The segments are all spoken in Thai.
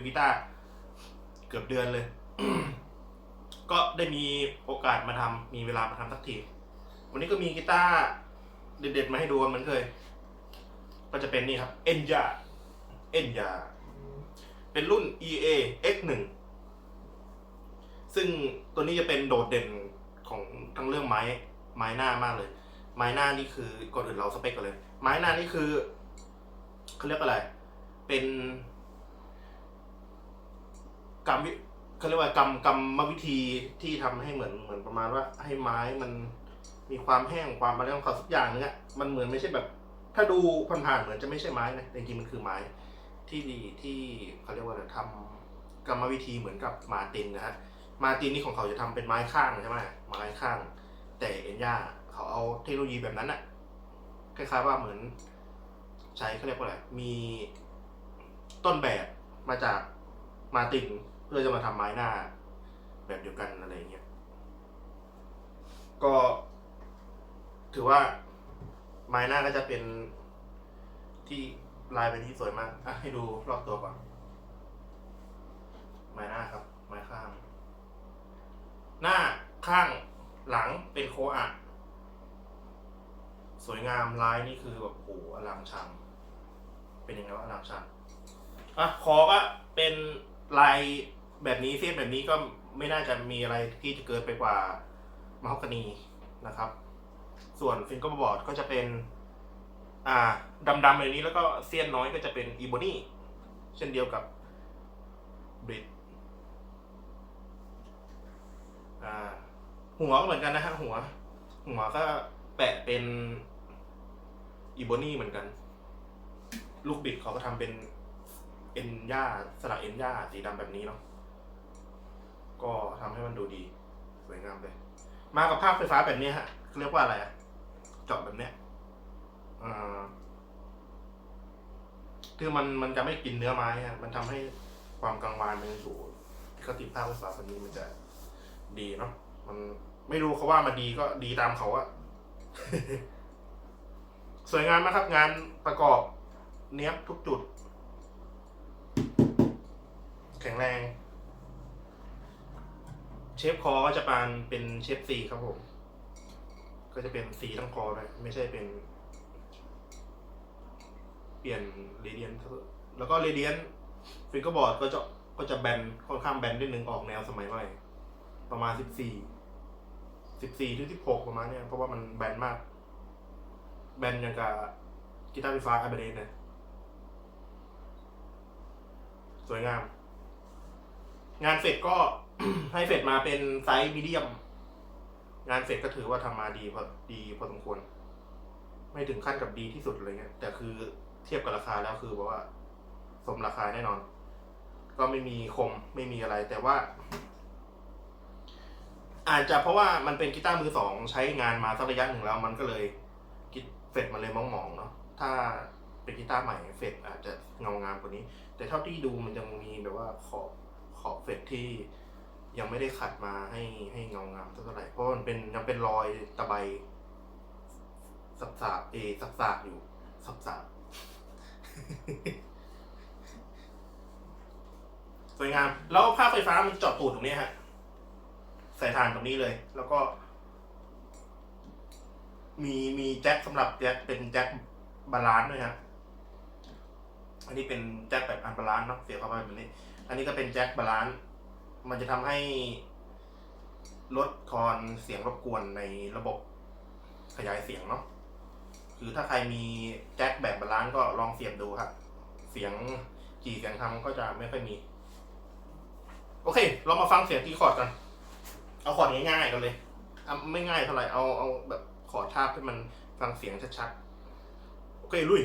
ลกีตาร์เกือบเดือนเลย ก็ได้มีโอกาสมาทำมีเวลามาทำสักที วันนี้ก็มีกีตาร์เด็ดๆมาให้ดูกันเหมือนเคย ก็จะเป็นนี่ครับ e n y a e n y a เป็นรุ่น EA X1 ซึ่งตัวนี้จะเป็นโดดเด่นของทั้งเรื่องไม้ไม้หน้ามากเลย ไม้หน้านี่คือก่อนอื่นเราสเปคกันเลย ไม้หน้านี่คือเขาเรียกอะไร เป็น กรรมวิเขาเรียกว่ากรรมกรรมวิธีที่ทำให้เหมือนเหมือนประมาณว่า ให้ไม้มันมีความแห้งความอะไรของเขาสักอย่างนึงอะมันเหมือนไม่ใช่แบบ ถ้าดูผ่านๆเหมือนจะไม่ใช่ไม้นะแต่จริงๆมันคือไม้ที่ดีที่เขาเรียกว่าอะไรทำกรรมวิธีเหมือนกับมาตินนะฮะมาตินนี่ของเขาจะทำเป็นไม้ข้างใช่ไหมไม้ข้าง แต่เอ็นย่าเขาเอาเทคโนโลยีแบบนั้นอะคล้ายๆว่าเหมือน ใช้เขาเรียกว่าอะไรมีต้นแบบมาจาก มาตินเพื่อจะมาทำไม้หน้า แบบเดียวกันอะไรเงี้ย ก็ ถือว่าไม้หน้าก็จะเป็นที่ลายเป็นที่สวยมากอะให้ดูรอบตัวก่อนไม้หน้าครับ ไม้ข้าง หน้าข้างหลังเป็นโคอะสวยงามลายนี่คือแบบโอ้โหอลังชัง เป็นยังไงวะอลังชังอะคอก็เป็น ลายแบบนี้เส้นแบบนี้ก็ไม่น่าจะมีอะไรที่จะเกินไปกว่ามะฮอกกานีนะครับ ส่วนฟิงเกอร์บอร์ดก็จะเป็น อ่าดำๆแบบนี้แล้วก็เสี้ยนน้อยก็จะเป็นอีโบนี่เช่นเดียวกับบริดหัวก็เหมือนกันนะฮะหัว หัวก็แปะเป็นอีโบนี่เหมือนกัน ลูกบิดเขาก็ทำเป็น เอ็นหญ้าสลักเอ็นหญ้าสีดำแบบนี้เนาะก็ทำให้มันดูดี สวยงามเลย มากับภาพไฟฟ้าแบบนี้ฮะเรียกว่าอะไรอะเจาะแบบเนี้ยอ่าคือมันมันจะไม่กินเนื้อไม้ฮะมันทำให้ความกังวานมันอยู่ที่เขาติดภาพไฟฟ้าแบบนี้มันจะดีเนาะมันไม่รู้เขาว่ามาดีก็ดีตามเขาอะสวยงามนะครับงานประกอบเนี้ยทุกจุด แข็งแรง เชฟคอก็จะปานเป็นเชฟซีครับผม ก็จะเป็นสีทั้งคอเลยไม่ใช่เป็น เปลี่ยนเรเดียนแล้วก็เรเดียนฟิงเกอร์บอร์ดก็จะก็จะแบนค่อนข้างแบนนิดนึงออกแนวสมัยใหม่ประมาณสิบสี่สิบสี่ถึงสิบหกประมาณเนี้ยเพราะว่ามันแบนมาก แบนอย่างกับกีตาร์ไฟฟ้าไอเบเดนนะสวยงาม งานเฟดก็ให้เฟดมาเป็นไซส์มีเดียม งานเฟดก็ถือว่าทำมาดีพอดีพอสมควร ไม่ถึงขั้นกับดีที่สุดเลยเงี้ยแต่คือเทียบกับราคาแล้วคือบอกว่า สมราคาแน่นอน ก็ไม่มีคมไม่มีอะไร แต่ว่า อาจจะเพราะว่ามันเป็นกีตาร์มือสองใช้งานมาสักระยะหนึ่งแล้ว มันก็เลยกิเฟดมันเลยมองมองๆเนาะถ้าเป็นกีตาร์ใหม่เฟดอาจจะเงางามกว่านี้ แต่เท่าที่ดูมันยังมีแบบว่าขอบ ขอบเฟดที่ยังไม่ได้ขัดมาให้ให้เงางามเท่าไหร่เพราะมันเป็นยังเป็นรอยตะไบสับสาบเอสับสาบอยู่สับสาบสวยงาม แล้วภาพไฟฟ้ามันเจาะตูดตรงนี้ฮะ ใส่ฐานตรงนี้เลย แล้วก็ มีมีแจ็คสำหรับแจ็คเป็นแจ็คบาลานซ์ด้วยฮะ อันนี้เป็นแจ็คแบบอันบาลานซ์เนาะเสียบเข้าไปแบบนี้ อันนี้ก็เป็นแจ็คบาลานซ์มันจะทำให้ลดทอนเสียงรบกวนในระบบขยายเสียงเนาะคือถ้าใครมีแจ็คแบบบาลานซ์ก็ลองเสียบดูครับเสียงกี่เสียงทำก็จะไม่ค่อยมี โอเค เรามาฟังเสียงตีคอร์ดกัน เอาคอร์ดง่ายๆกันเลยอะไม่ง่ายเท่าไหร่เอาเอาแบบขอทาบให้มันฟังเสียงชัดๆ โอเค ลุย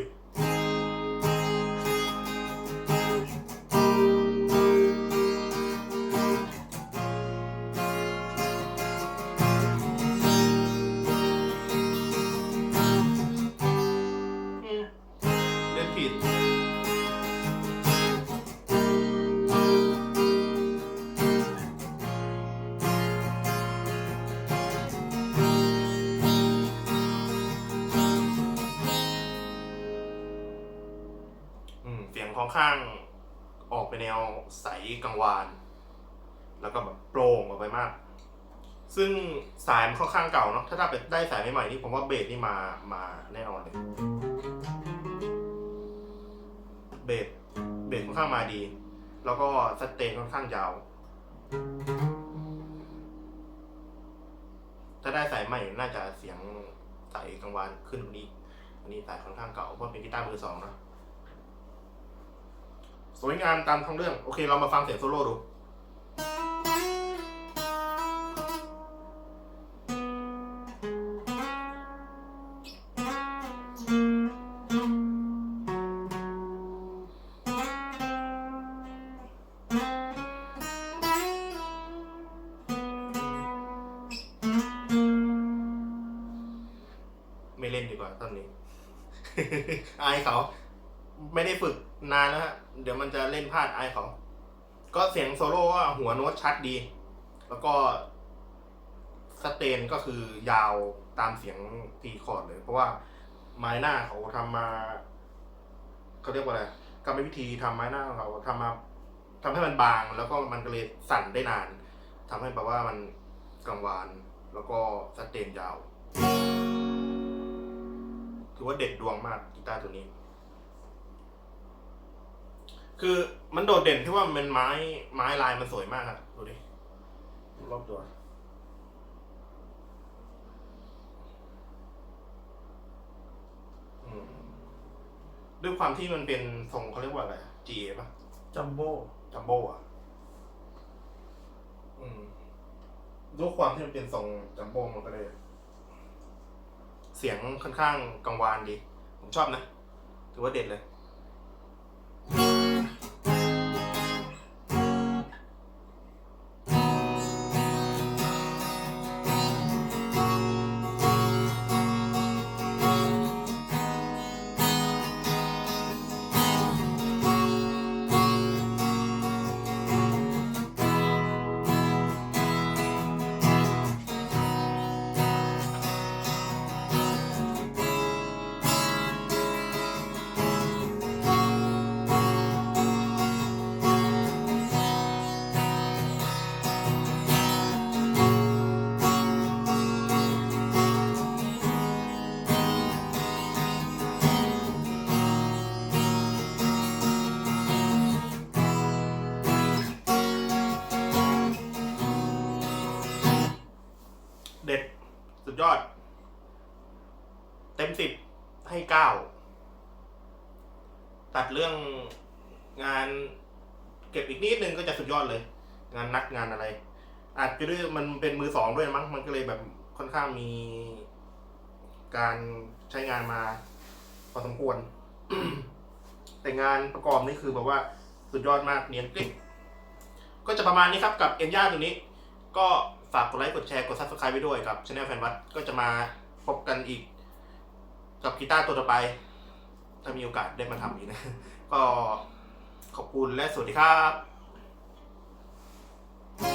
อืมเสียงของข้างออกไปแนวใสกังวาน แล้วก็แบบโปร่งออกไปมาก ซึ่งสายมันค่อนข้างเก่าเนาะถ้าถ้าไปได้สายใหม่ๆนี่ผมว่าเบสนี่มามาแน่นอนเลยเบสเบสค่อนข้างมาดี แล้วก็สเตนค่อนข้างยาว ถ้าได้สายใหม่น่าจะเสียงสายกังวานขึ้นกว่านี้อันนี้สายค่อนข้างเก่าเพราะเป็นกีตาร์มือสองเนอะ วยงามตามท้องเรื่อง โอเค เรามาฟังเสียงโซโล่ดูไม่เล่นดีกว่าตอนนี้ อายเขา ไม่ได้ฝึก นานแล้วฮะ เดี๋ยวมันจะเล่นพลาดอายเขา ก็เสียงโซโล่ว่าหัวโน้ตชัดดี แล้วก็สเตนก็คือยาวตามเสียงตีคอร์ดเลย เพราะว่าไม้หน้าเขาทำมาเขาเรียกว่าอะไรกรรมวิธีทำไม้หน้าของเขาทำมาทำให้มันบาง แล้วก็มันก็เลยสั่นได้นานทำให้แบบว่ามันกังวาน แล้วก็สเตนยาว ถือว่าเด็ดดวงมากกีตาร์ตัวนี้ คือมันโดดเด่นที่ว่ามันเป็นไม้ไม้ลายมันสวยมากครับดูดิรอบตัว อืมด้วยความที่มันเป็นทรงเขาเรียกว่าอะไร G ป่ะ จัมโบ้จัมโบ้อะอืมด้วยความที่มันเป็นทรงจัมโบ้มันก็เลย เสียงค่อนข้างกังวานดี ผมชอบนะ ถือว่าเด็ดเลย อดเต็มสิบให้เก้าตัดเรื่องงานเก็บอีกนิดนึงก็จะสุดยอดเลย งานนักงานอะไร อาจจะด้วยมันเป็นมือสองด้วยมั้งมันก็เลยแบบค่อนข้างมีการใช้งานมาพอสมควร แต่งานประกอบนี่คือแบบว่าสุดยอดมากเนียนกริบก็จะประมาณนี้ครับกับเอ็นย่าตัวนี้ ก็ฝากกดไลค์กดแชร์กด subscribe ไว้ด้วยกับช anel แฟนวัดก็จะมาพบกันอีก กับกีตาร์ตัวต่อไป ถ้ามีโอกาสได้มาทำอีกนะ ก็ขอบคุณและสวัสดีครับ